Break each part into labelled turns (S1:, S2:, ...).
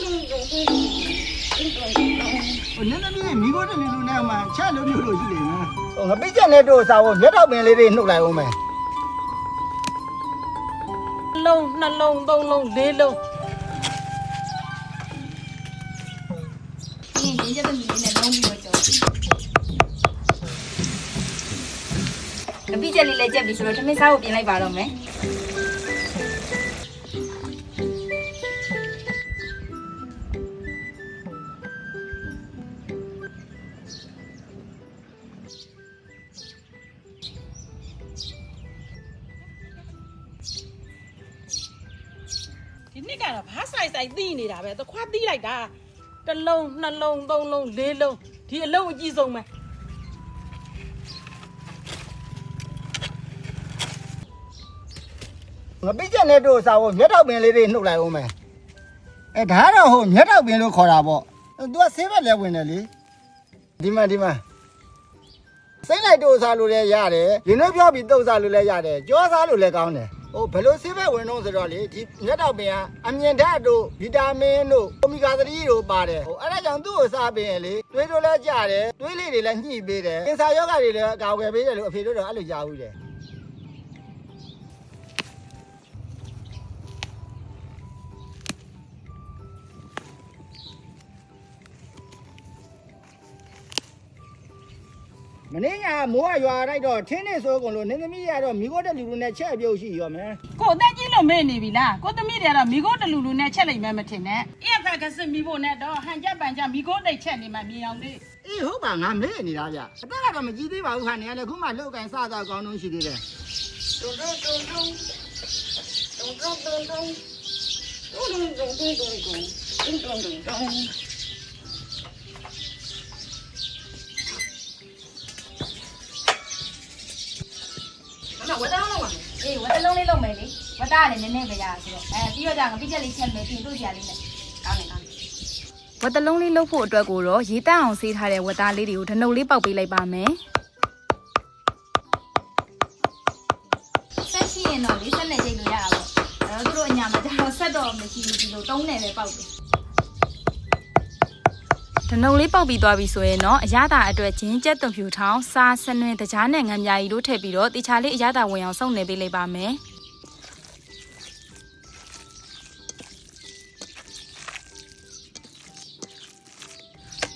S1: ဟိုနည်းနည်းလေးမိခိုးတလူလူနဲ့မှချက်လို့မျိုးလို့ရှိနေနော်
S2: ဟိုငပိချက်နဲ့တို့စားဖို့မျက်တော့ပင်လေးတွေနှုတ်လိုက်အောင်မယ်
S3: လုံးနှလုံးသုံးလုံးလေးလုံး
S4: ဒီရင်ကျက်သမီးလေးနဲ့လုံးပြီးတော့ကြောအပိကျက်လေးလည်းကျက်ပြီဆိုတော့ထမင်းစားဖို့ပြင်လိုက်ပါတော့မယ်။
S3: ဘာဆိုင်ဆိုင်သီးနေတာပဲသခွားသီးလိုက်တာတစ်လုံးနှလုံးသုံးလုံးလေးလုံးဒီအလုံးအကြီးဆုံးပဲ
S2: ငပိချက်နဲ့တို့စားဖို့မျက်တော့ပင်လေးတွေနှုတ်လိုက်အောင်မယ်အဲဒါကတော့ဟိုမျက်တော့ပင်လို့ခေါ်တာပေါ့သူကဆေးဘက်လဲဝင်တယ်လေဒီမှာဒီမှာစိမ့်လိုက်တို့စားလို့လည်းရတယ်ရင်နှွေးပြောပြီးတုတ်စားလို့လည်းရတယ်ကြောစားလို့လည်းကောင်းတယ် ဟိုဘယ်လိုဆေးဘက်ဝင်တော့ဆိုတော့လေဒီမျက်တော့ပင်ကအမြင်ဓာတ်တို့ဗီတာမင်တို့အိုမီဂါ3တို့ပါတယ်ဟိုအဲ့ဒါကြောင့်သူ့ကိုစားပင်လေတွေးတို့လည်းကြတယ်တွေးလေးတွေလည်းညှိပေးတယ်ကင်ဆာယောဂတွေလည်းအကာအကွယ်ပေးတယ်လို့အဖေတို့တော့အဲ့လိုကြားဘူးတယ် မင်းညာမိုးကရွာလိုက်တော့ထင်းနေဆိုကုန်လို့နင်းသမီးရတော့မိခိုးတဲ့လူလူနဲ့ချက်ပြုတ်ရှိရောမယ်
S3: ကိုအသက်ကြီးလို့မေ့နေပြီလားကိုသမီးတွေကတော့မိခိုးတလူလူနဲ့ချက်လိုက်မှမထင်နဲ့အဲ့ဖက်ကစစ်မိဖို့နဲ့တော့ဟန်ကြပန်ကြမိခိုးတိတ်ချက်နေမှမြင်အောင်လေး
S2: အေးဟုတ်ပါငါမေ့နေတာဗျအသက်ကတော့မကြည့်သေးပါဘူးခါနေရလေခုမှလုတ်ကန်စတော့ကောင်းတော့ရှိသေးတယ်
S4: မမ ဝတ်တောင်းလုံးပါမယ်အေးဝတ်တလုံးလေးလုံးမယ်လေဝတ်သားကလည်းနည်းနည်းပဲရဆိုတော့အဲပြီးတော့じゃငပိကျက်လေးချက်မယ်ပြီးရင်တို့စရာလေးနဲ့ကောင်းတယ်ကောင်းတယ်
S5: ဝတ်တလုံးလေးလှုပ်ဖို့အတွက်ကိုတော့ရေတန့်အောင်ဆေးထားတဲ့ဝတ်သားလေးတွေကိုဓနုပ်လေးပေါက်ပေးလိုက်ပါမယ်
S4: ဆက်ရှိရင်တော့လေးဆက်နဲ့ကြိတ်လို့ရတာပေါ့အဲတော့တို့အညာမှာကျတော့ဆက်တော့မရှိဘူးဒီလိုတုံးနေပဲပေါက်တယ်
S5: ဓနုပ်လေးပေါက်ပြီးသွားပြီဆိုရင်တော့အရသာအတွက်ဂျင်းကျက်သွန်ဖြူထောင်းစားဆနွင်တကြားနဲ့ငံပြာရီတို့ထည့်ပြီးတော့တေချာလေးအရသာဝင်အောင်စုံနေပေးလိုက်ပါမယ်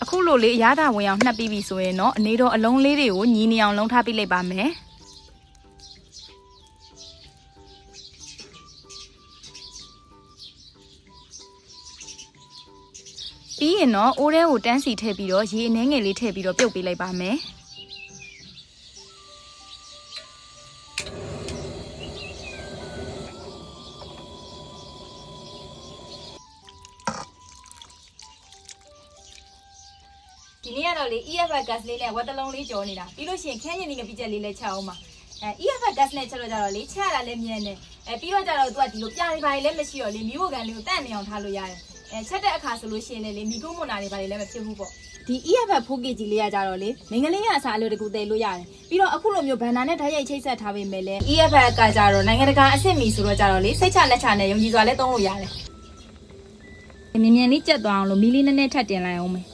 S5: အခုလိုလေးအရသာဝင်အောင်နှက်ပြီးပြီဆိုရင်တော့အနေတော့အလုံးလေးတွေကိုညီနေအောင်လုံးထားပေးလိုက်ပါမယ် ပြီးရင်တော့အိုးထဲကိုတန်းစီထည့်ပြီးတော့ရေအနှဲငယ်လေးထည့်ပြီးတော့ပြုတ်ပေးလိုက်ပါမယ်။
S4: ဒီနေ့ကတော့လေ EFF gas လေးနဲ့ဝတ်တလုံးလေးကြော်နေတာပြီးလို့ရှိရင်ခန်းရင်ဒီငပိကျက်လေးလည်းချက်အောင်ပါအဲ EFF gas နဲ့ချက်တော့ကြတော့လေချက်ရတာလည်းမြန်တယ်အဲပြီးတော့ကြတော့သူကဒီလိုပြားတွေပါလည်းမရှိတော့လေမိဖို့ကန်လေးကိုတန့်နေအောင်ထားလို့ရတယ် အဲချက်တဲ့အခါဆိုလို့ရှိရင်လည်းလေမိကုန်းမွန်တာတွေပါလေလည်းမဖြစ်ဘူးပေါ့ဒီ EFF 4kg ကြီးလေးကကြတော့လေမင်္ဂလင်းရအစားအလိုတကူတည်လို့ရတယ်ပြီးတော့အခုလိုမျိုးဘန်နာနဲ့ဓာတ်ရိုက်ချိတ်ဆက်ထားပေးမယ်လေ EFF ကကြတော့နိုင်ငံတကာအဆင့်မီဆိုတော့ကြတော့လေစိတ်ချလက်ချနဲ့ယုံကြည်စွာလည်းသုံးလို့ရတယ်
S5: မြင်မြန်လေးကြက်သွားအောင်လို့မီလေးနည်းနည်းထပ်တင်လိုက်အောင်မယ်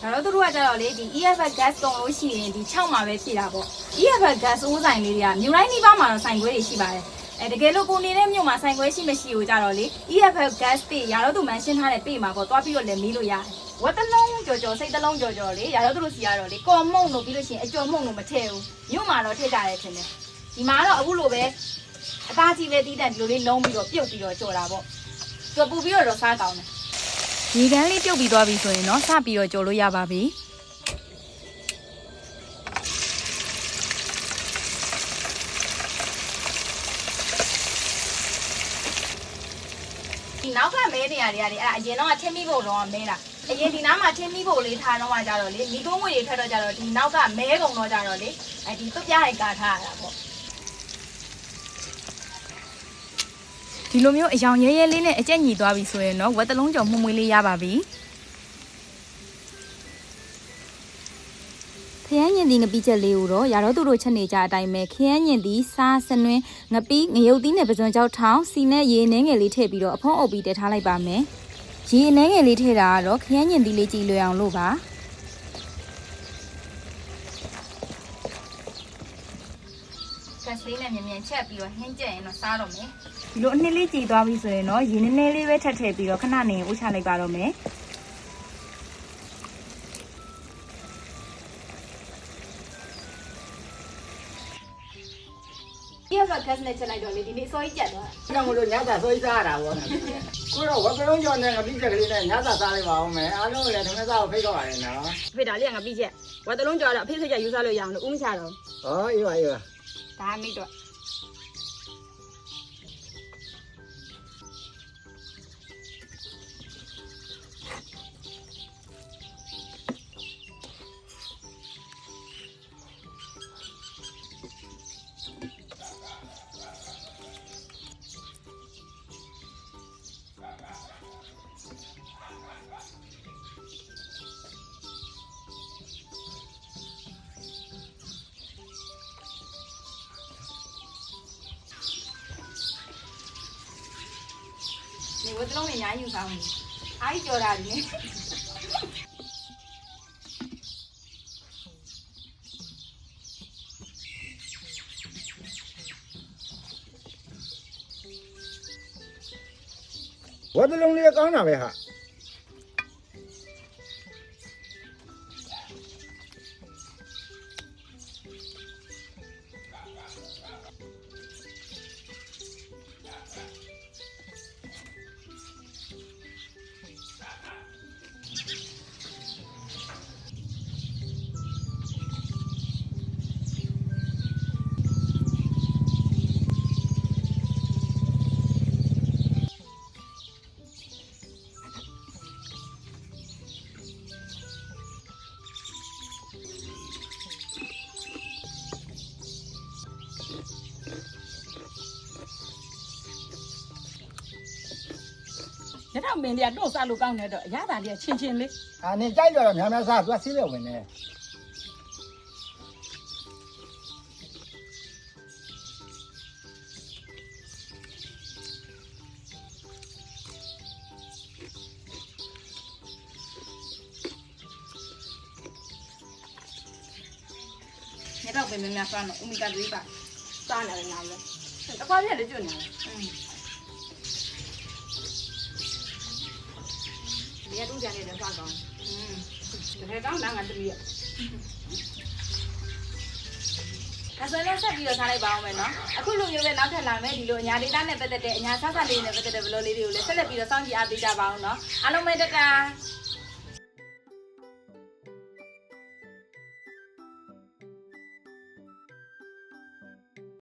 S4: ဒါတော့သူတို့ကကြတော့လေဒီ EFF gas တုံလို့ရှိရင်ဒီ6မှာပဲဖြည့်တာပေါ့ EFF gas အိုးဆိုင်လေးတွေကမြို့တိုင်းဒီပါမှာတော့ဆိုင်ခွဲတွေရှိပါတယ် အဲတကယ်လို့ကိုနေတဲ့မြို့မှာဆိုင်ခွဲရှိမရှိကိုကြတော့လေ EFF gas ပေရတော့သူမှန်ရှင်းထားတဲ့ပေမှာပေါ့သွားပြီးတော့လည်းမေးလို့ရတယ်ဝတ်တလုံးကြော်ကြော်စိတ်တလုံးကြော်ကြော်လေရတော့သူတို့စီကတော့လေကော်မုံလို့ပြီးလို့ရှိရင်အကျော်မုံလို့မထည့်ဘူးမြို့မှာတော့ထည့်ကြတယ်ထင်တယ်ဒီမှာတော့အခုလိုပဲအသားကြီးပဲတီးတန့်ဒီလိုလေးလုံးပြီးတော့ပြုတ်ပြီးတော့ကြော်တာပေါ့သူပူပြီးတော့စားကောင်းတယ်
S5: ရေကန်းလေးပြုတ်ပြီးသွားပြီဆိုရင်တော့စပြီးတော့ကြော်လို့ရပါပြီ
S4: ဒီနောက်ကမဲနေရတွေကနေအဲ့ဒါအရင်တော့ထင်းမိဖို့တော့မဲတာအရင်ဒီနားမှာထင်းမိဖို့လေးထားတော့မှကြတော့လေမိကုန်းငွေတွေထွက်တော့ကြတော့ဒီနောက်ကမဲကုန်တော့ကြတော့လေအဲဒီသူ့ပြဟိုက်ကာထားရတာပေါ့
S5: ဒီလိုမျိုးအယောင်ရဲရဲလေးနဲ့အကျက်ညီသွားပြီဆိုရင်တော့ဝက်တလုံးကြော်မှုမွေးလေးရပါပြီ ဖျန်းညင်င်သီးငပိချက်လေးကိုတော့ရာတော့သူတို့ချက်နေကြအတိုင်းပဲခရမ်းညင်သီးစားစနွင်းငပိငရုတ်သီးနဲ့ပဇွန်ကြောက်ထောင်းစီနဲ့ရေနှဲငယ်လေးထည့်ပြီးတော့အဖုံးအုပ်ပြီးတည်ထားလိုက်ပါမယ်ရေနှဲငယ်လေးထည့်တာကတော့ခရမ်းညင်သီးလေးကြည်လွယ်အောင်လို့ပါ
S4: ဂတ်လေးနဲ့မြန်မြန်ချက်ပြီးတော့ဟင်းကျက်ရင်တော့စားတော့မယ်
S5: ဒီလိုအနှစ်လေးကြည်သွားပြီဆိုရင်တော့ရေနည်းနည်းလေးပဲထပ်ထည့်ပြီးတော့ခဏနေဥချလိုက်ပါတော့မယ်။
S4: ဒီကဂတ်နဲ့ချက်လိုက်တော့လေဒီနေ့အစိုးရကျက်သွား။
S2: ကျွန်တော်တို့ညသာဆွေးစားရတာပေါ့နော်။ကိုတော့ဝကလုံးကျော်နဲ့ငပိချက်ကလေးနဲ့ညသာစားလိုက်ပါအောင်မယ်။အားလုံးလည်းဓမ္မစားကိုဖိတ်တော့ရတယ်နော်
S3: ဖေဒါလေးကငါပြီးချက်ဝတ်တလုံးကြော်တော့အဖေစိတ်ကြယူစားလို့ရအောင်လို့ဥမချတော့။
S2: ဟောအေးပါအေးပါ။
S4: ဒါမိတော့
S5: ဝတ်လုံးနဲ့ညာယူဆောင်နေအားကြီးကြော်တာဒီနေ့။
S2: ဝတ်တလုံးလေးကောင်းတာပဲဟာ
S3: ရထမင်းတွေကတို့စားလို့ကောင်းနေတော့အရသာလေးချင်းချင်းလေး။
S2: အာနေကြိုက်ကြတော့များများစားသူကဆေးရဝင်နေ
S4: ညတော့ပဲမြန်မြန်စားတော့ဥမိကတွေးပါ
S3: စားနေတယ်ညာလေးတခွားပြက်လေးကျွတ်နေတယ်။ ရတူးကြနေတဲ့ဆောက်ကောင်
S4: อืม
S3: တကယ်ကောင်းတာငါတမီးရ
S4: အဲ့ဆိုလည်းဆက်ပြီးတော့ထားလိုက်ပါအောင်မယ်နော်အခုလိုမျိုးပဲနောက်ထပ်လာမယ်ဒီလိုအညာဒေတာနဲ့ပတ်သက်တဲ့အညာဆက်ဆက်လေးနဲ့ပတ်သက်တဲ့ဘလောလေးတွေကိုလည်းဆက်လက်ပြီးတော့စောင့်ကြည့်အားပေးကြပါအောင်နော်အားလုံးပဲတက္ကသိုလ်